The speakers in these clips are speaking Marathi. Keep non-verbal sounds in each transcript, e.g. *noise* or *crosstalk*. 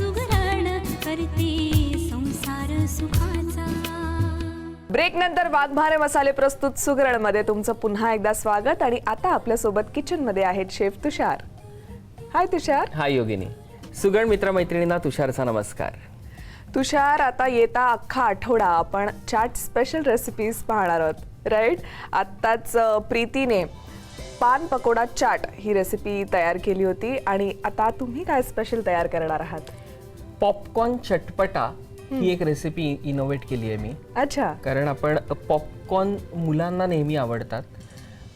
सुगरण करते संसार सुखाचा. ब्रेक नंतर वाघमारे मसाले प्रस्तुत सुगरणमध्ये तुमचं पुन्हा एकदा स्वागत आणि आता आपल्यासोबत किचनमध्ये आहेत शेफ तुषार. हाय तुषार. हाय योगिनी. सुगण मित्रमैत्रिणींना तुषारचा नमस्कार. तुषार आता येता अख्खा आठवडा. आपण चाट स्पेशल रेसिपीज पाहणार आहोत. राईट आत्ताच प्रीतीने पान पकोडा चाट ही रेसिपी तयार केली होती आणि आता तुम्ही काय स्पेशल तयार करणार आहात? पॉपकॉर्न चटपटा ही एक रेसिपी इनोव्हेट केली आहे मी. अच्छा. कारण आपण पॉपकॉर्न मुलांना नेहमी आवडतात.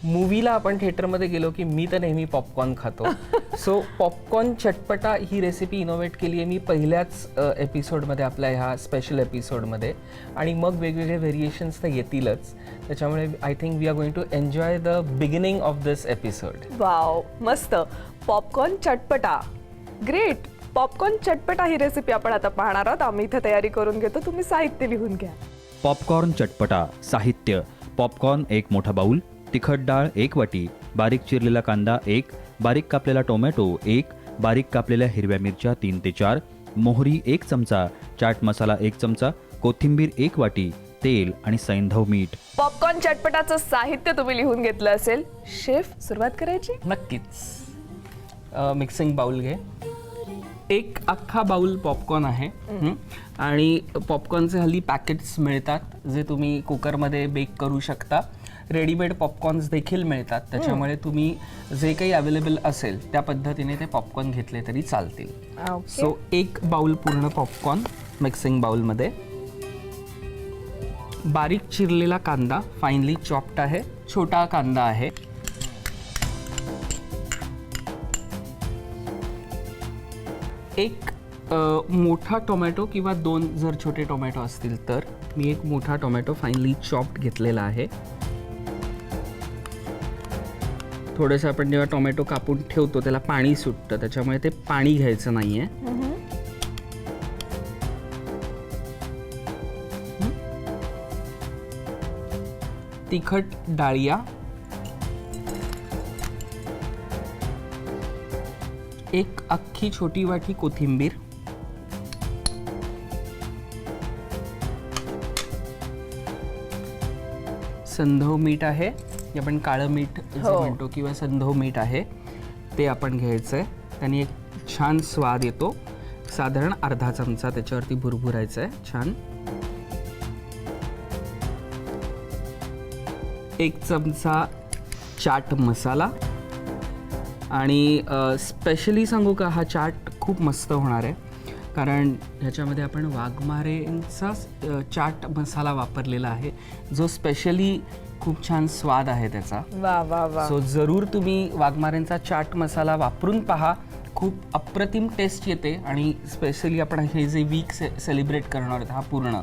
मूवीला आपण थिएटरमध्ये गेलो की मी तर नेहमी पॉपकॉर्न खातो. *laughs* सो पॉपकॉर्न चटपटा ही रेसिपी इनोव्हेट केली आहे मी पहिल्याच एपिसोडमध्ये आपल्या ह्या स्पेशल एपिसोडमध्ये आणि मग वेगवेगळे व्हेरिएशन्स तर येतीलच. त्याच्यामुळे I think we are going to enjoy the beginning of this episode wow मस्त. पॉपकॉर्न चटपटा. ग्रेट पॉपकॉर्न चटपटा ही रेसिपी आपण आता पाहणार आहोत. आम्ही इथे तयारी करून घेतो. तुम्ही साहित्य लिहून घ्या. पॉपकॉर्न चटपटा साहित्य. पॉपकॉर्न एक मोठा बाऊल तिखट डाळ एक वाटी बारीक चिरलेला कांदा एक बारीक कापलेला टोमॅटो एक बारीक कापलेल्या हिरव्या मिरच्या तीन ते चार मोहरी एक चमचा चाट मसाला एक चमचा कोथिंबीर एक वाटी तेल आणि सैंधव मीठ. पॉपकॉर्न चटपटाचं साहित्य तुम्ही लिहून घेतलं असेल. शेफ सुरुवात करायची? नक्कीच. मिक्सिंग बाउल घे. एक अख्खा बाउल पॉपकॉर्न आहे? आणि पॉपकॉर्नचे हल्ली पॅकेट्स मिळतात जे तुम्ही कुकरमध्ये बेक करू शकता. रेडीमेड पॉपकॉर्न्स देखील मिळतात. त्याच्यामुळे तुम्ही जे काही अवेलेबल असेल त्या पद्धतीने ते पॉपकॉर्न घेतले तरी चालतील. सो एक बाउल पूर्ण पॉपकॉर्न मिक्सिंग बाउलमध्ये बारीक चिरलेला कांदा फाईनली चॉप्ड आहे. छोटा कांदा आहे. एक मोठा टोमॅटो किंवा दोन जर छोटे टोमॅटो असतील तर मी एक मोठा टोमॅटो फायनली चॉप्ड घेतलेला आहे. थोडंसं आपण जेव्हा टोमॅटो कापून ठेवतो त्याला पाणी सुटतं त्याच्यामुळे ते पाणी घ्यायचं नाही आहे तिखट डाळिया एक अख्खी छोटी वाटी कोथिंबीर. संधव मीठ आहे. आपण काळं मीठ हो. म्हणतो किंवा संधव मीठ आहे ते आपण घ्यायचं आहे त्याने एक छान स्वाद येतो. साधारण अर्धा चमचा त्याच्यावरती भुरभुरायचा आहे छान. एक चमचा चाट मसाला. आणि स्पेशली सांगू का हा चाट खूप मस्त होणार आहे. कारण ह्याच्यामध्ये आपण वाघमारेंचा चाट मसाला वापरलेला आहे. जो स्पेशली खूप छान स्वाद आहे त्याचा. वा वा वा. सो जरूर तुम्ही वाघमारेंचा चाट मसाला वापरून पहा. खूप अप्रतिम टेस्ट येते आणि स्पेशली आपण हे जे वीक से सेलिब्रेट करणार आहोत हा पूर्ण.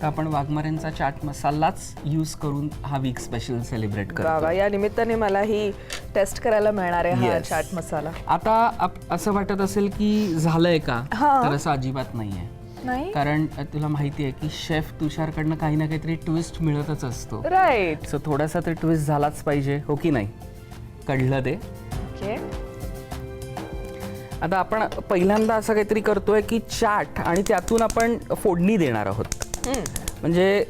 तर आपण वाघमारेंचा चाट मसालाच यूज करून हा वीक स्पेशल सेलिब्रेट करतो या निमित्ताने मला ही टेस्ट करायला मिळणार आहे हा Yes. चाट मसाला. आता आप- असं वाटत असेल की झालंय का? हा. तर असं अजिबात नाहीये. नाही? कारण तुला माहिती आहे की शेफ तुषारकडनं काही ना काहीतरी ट्विस्ट मिळतच असतो. राईट सो थोडासा ते ट्विस्ट झालाच पाहिजे हो की नाही? कळलं ते? ओके आता आपण पहिल्यांदा असं काहीतरी करतोय की चाट आणि त्यातून आपण फोडणी देणार आहोत. म्हणजे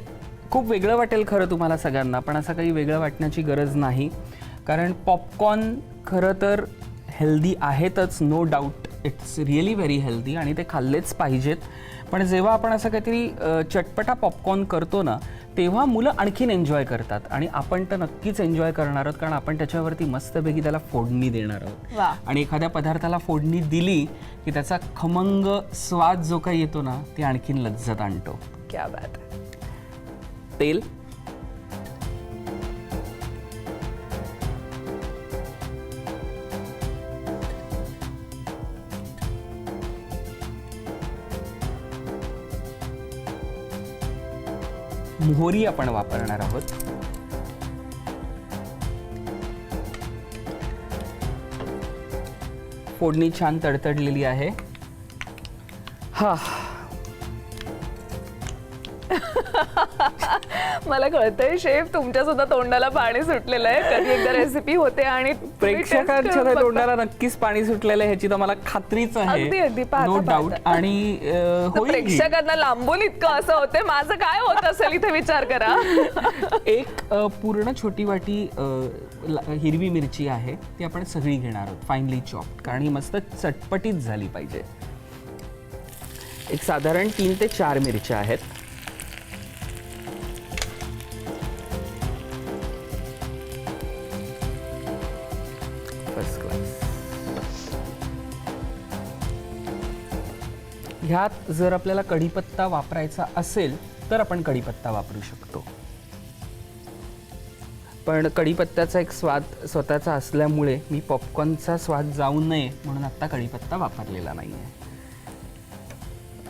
खूप वेगळं वाटेल खरं तुम्हाला सगळ्यांना पण असं काही वेगळं वाटण्याची गरज नाही. कारण पॉपकॉर्न खरं तर हेल्दी आहेतच no doubt it's really very healthy आणि ते खाल्लेच पाहिजेत. पण जेव्हा आपण असं काहीतरी चटपटा पॉपकॉर्न करतो ना तेव्हा मुलं आणखीन एन्जॉय करतात. आणि आपण तर नक्कीच एन्जॉय करणार आहोत कारण आपण त्याच्यावरती मस्तपैकी त्याला फोडणी देणार आहोत. आणि एखाद्या पदार्थाला फोडणी दिली की त्याचा खमंग स्वाद जो काही येतो ना ते आणखीन लज्जत आणतो. क्या बात. तेल. मोहरी आपण वापरणार आहोत. फोडणी छान तडतडलेली आहे. हा. मला कळतंय शेफ तुमच्या सुद्धा तोंडाला पाणी सुटलेलं आहे कधी एकदा रेसिपी होते आणि प्रेक्षकांच्या त्या. तोंडाला नक्कीच पाणी सुटलेलं आहे ह्याची तर मला खात्रीच आहे अगदी. पाहता, नो डाऊट पाहता. आणि अं, तर होईल ही. प्रेक्षकांना लांबून इतकं असं होते माझं काय होत असेल इथे विचार करा *laughs* एक अ, पूर्ण छोटी वाटी अ, ला- हिरवी मिरची आहे ती आपण सगळी घेणार आहोत फाईनली चॉप कारण ही मस्त चटपटीत झाली पाहिजे एक साधारण तीन ते चार मिरच्या आहेत ह्यात जर आपल्याला कढीपत्ता वापरायचा असेल तर आपण कढीपत्ता वापरू शकतो. पण कढीपत्त्याचा एक स्वाद स्वतःचा असल्यामुळे मी पॉपकॉर्नचा स्वाद जाऊ नये म्हणून आता कढीपत्ता वापरलेला नाही आहे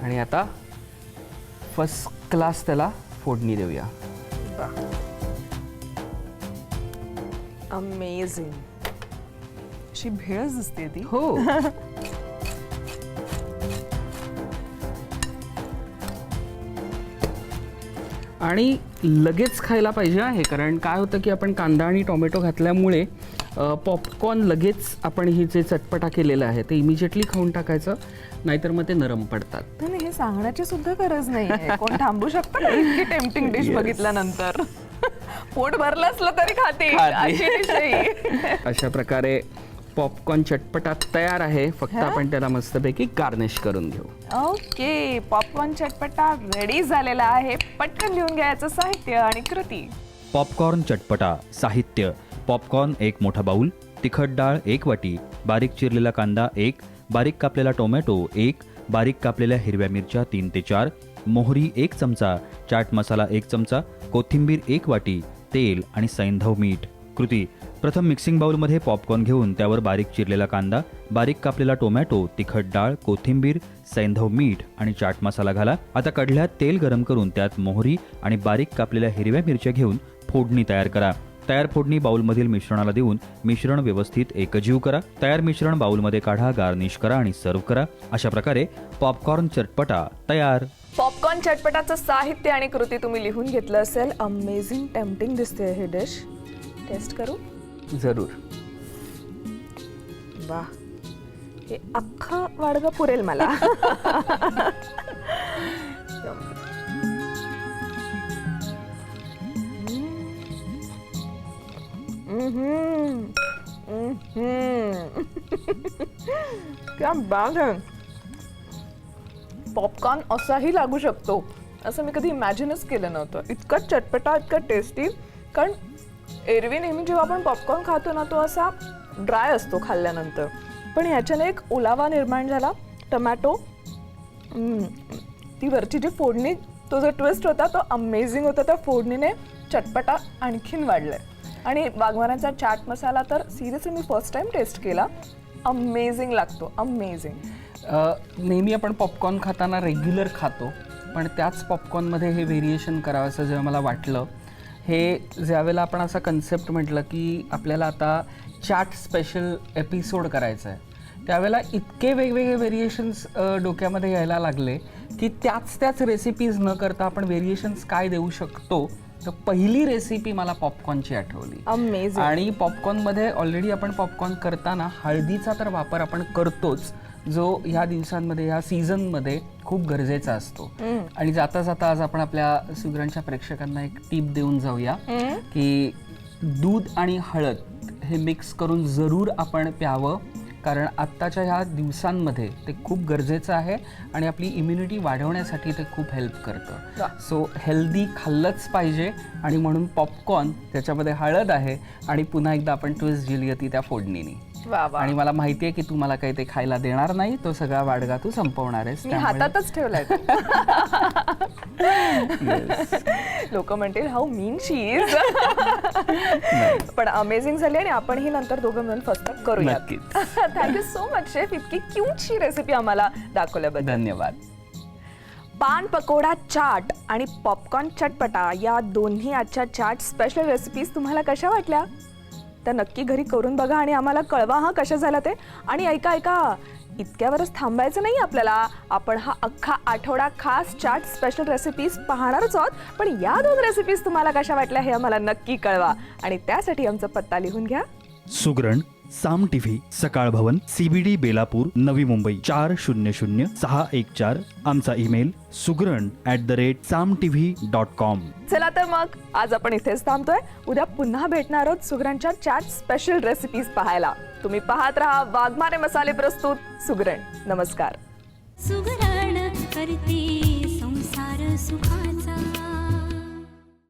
आणि आता फर्स्ट क्लास त्याला फोडणी देऊया. अमेझिंग अशी भेळच दिसते ती. हो. *laughs* आणि लगेच खायला पाहिजे आहे कारण काय होतं की आपण कांदा आणि टोमॅटो घातल्यामुळे पॉपकॉर्न लगेच आपण ही जे चटपटा केलेलं आहे ते इमिजिएटली खाऊन टाकायचं नाहीतर मग ते नरम पडतात. नाही हे सांगण्याची सुद्धा गरज नाही कोण थांबू शकतं इतकी टेम्पटिंग डिश बघितल्यानंतर. पोट भरलं असलं तरी खाते. खाते. अशी dish आहे ही. अशा प्रकारे पॉपकॉर्न चटपटा तयार आहे. फक्त आपण त्याला मस्तपैकी गार्निश करून घेऊ. ओके पॉपकॉर्न चटपटा रेडी झालेला आहे. पटकन लिहून घ्यायचं साहित्य आणि कृती. पॉपकॉर्न चटपटा साहित्य. पॉपकॉर्न एक मोठा बाऊल तिखट डाळ एक वाटी बारीक चिरलेला कांदा एक बारीक कापलेला टोमॅटो एक बारीक कापलेल्या हिरव्या मिरच्या तीन ते चार मोहरी एक चमचा चाट मसाला एक चमचा कोथिंबीर एक वाटी तेल आणि सैंधव मीठ. कृती प्रथम मिक्सिंग बाउलमध्ये पॉपकॉर्न घेऊन त्यावर बारीक चिरलेला कांदा बारीक कापलेला टोमॅटो तिखट डाळ कोथिंबीर सैंधव मीठ आणि चाट मसाला घाला. आता कढल्यात तेल गरम करून त्यात मोहरी आणि बारीक कापलेल्या हिरव्या मिरच्या घेऊन फोडणी तयार करा. तयार फोडणी बाउलमधील मिश्रणाला देऊन मिश्रण व्यवस्थित एकजीव करा. तयार मिश्रण बाउलमध्ये काढा गार्निश करा आणि सर्व्ह करा. अशा प्रकारे पॉपकॉर्न चटपटा तयार. पॉपकॉर्न चटपटाचं साहित्य आणि कृती तुम्ही लिहून घेतलं असेल. अमेझिंग टेम्पटिंग दिसते हे डिश टेस्ट करू? जरूर. वा हे अख्खा वाडगं पुरेल मला. क्या बात पॉपकॉर्न असाही लागू शकतो. असं मी कधी इमॅजिनच केलं नव्हतं. इतकं चटपटा इतकं टेस्टी कारण एरवी नेहमी जेव्हा आपण पॉपकॉर्न खातो ना तो असा ड्राय असतो खाल्ल्यानंतर. पण ह्याच्याने एक ओलावा निर्माण झाला. टमॅटो ती वरची जी फोडणी तो जो ट्विस्ट होता तो अमेझिंग होता. त्या फोडणीने चटपटा आणखीन वाढलाय. आणि वाघमारांचा चाट मसाला तर सिरियसली मी फर्स्ट टाइम टेस्ट केला. अमेझिंग लागतो अमेझिंग नेहमी आपण पॉपकॉर्न खाताना रेग्युलर खातो पण त्याच पॉपकॉर्नमध्ये हे व्हेरिएशन करावं असं जेव्हा मला वाटलं हे ज्यावेळेला आपण असा कन्सेप्ट म्हटलं की आपल्याला आता चाट स्पेशल एपिसोड करायचा आहे. त्यावेळेला इतके वेगवेगळे व्हेरिएशन्स डोक्यामध्ये यायला लागले की त्याच त्याच रेसिपीज न करता आपण व्हेरिएशन्स काय देऊ शकतो? तर पहिली रेसिपी मला पॉपकॉर्नची आठवली. आणि पॉपकॉर्नमध्ये ऑलरेडी आपण पॉपकॉर्न करताना हळदीचा तर वापर आपण करतोच. जो ह्या दिवसांमध्ये ह्या सीझनमध्ये खूप गरजेचा असतो. आणि जाता जाता आज आपण आपल्या सुग्रांच्या प्रेक्षकांना एक टीप देऊन जाऊया की दूध आणि हळद हे मिक्स करून जरूर आपण प्यावं कारण आत्ताच्या ह्या दिवसांमध्ये ते खूप गरजेचं आहे आणि आपली इम्युनिटी वाढवण्यासाठी ते खूप हेल्प करतं. सो हेल्दी खाल्लंच पाहिजे आणि म्हणून पॉपकॉर्न त्याच्यामध्ये हळद आहे आणि पुन्हा एकदा आपण ट्विस्ट दिली होती त्या फोडणीने. वा वा. आणि मला माहिती आहे की तू मला काही ते खायला देणार नाही तो सगळा वाडगा तू संपवणार आहेस. मी त्यामुळे- हातातच ठेवलाय लोक म्हणतील हाऊ मीन शीज पण अमेझिंग झाली आणि आपण ही नंतर दोघं मिळून फर्स्ट करूया नक्कीच. Thank you so much chef. इतकी क्यूटशी रेसिपी आम्हाला दाखवल्याबद्दल. धन्यवाद. पान पकोडा चाट आणि पॉपकॉर्न चटपटा या दोन्ही आजच्या चाट स्पेशल रेसिपीज तुम्हाला कशा वाटल्या? त्या नक्की घरी करून बघा आणि आम्हाला कळवा हा कशा झाला ते. आणि ऐका ऐका इतक्यावरच थांबायचं नाही आपल्याला. आपण हा अख्खा आठवडा खास चाट स्पेशल रेसिपीज पाहणारच आहोत. पण या दोन रेसिपीज तुम्हाला कशा वाटल्या हे आम्हाला नक्की कळवा. आणि त्यासाठी आमचा पत्ता लिहून घ्या. सुगरण साम टीव्ही सकाळ भवन सीबीडी बेलापूर नवी मुंबई. चार शून्य शून्य सहा एक चार. आमचा email Sugran at the rate Saam TV dot com चला तर मग आज आपण इथेच थांबतोय. उद्या पुन्हा भेटणार आहोत सुगरणच्या चाट स्पेशल रेसिपीज पाहायला. तुम्ही पाहत राहा वाघमारे मसाले प्रस्तुत सुगरण. नमस्कार. सुगरण करते संसार सुखाचा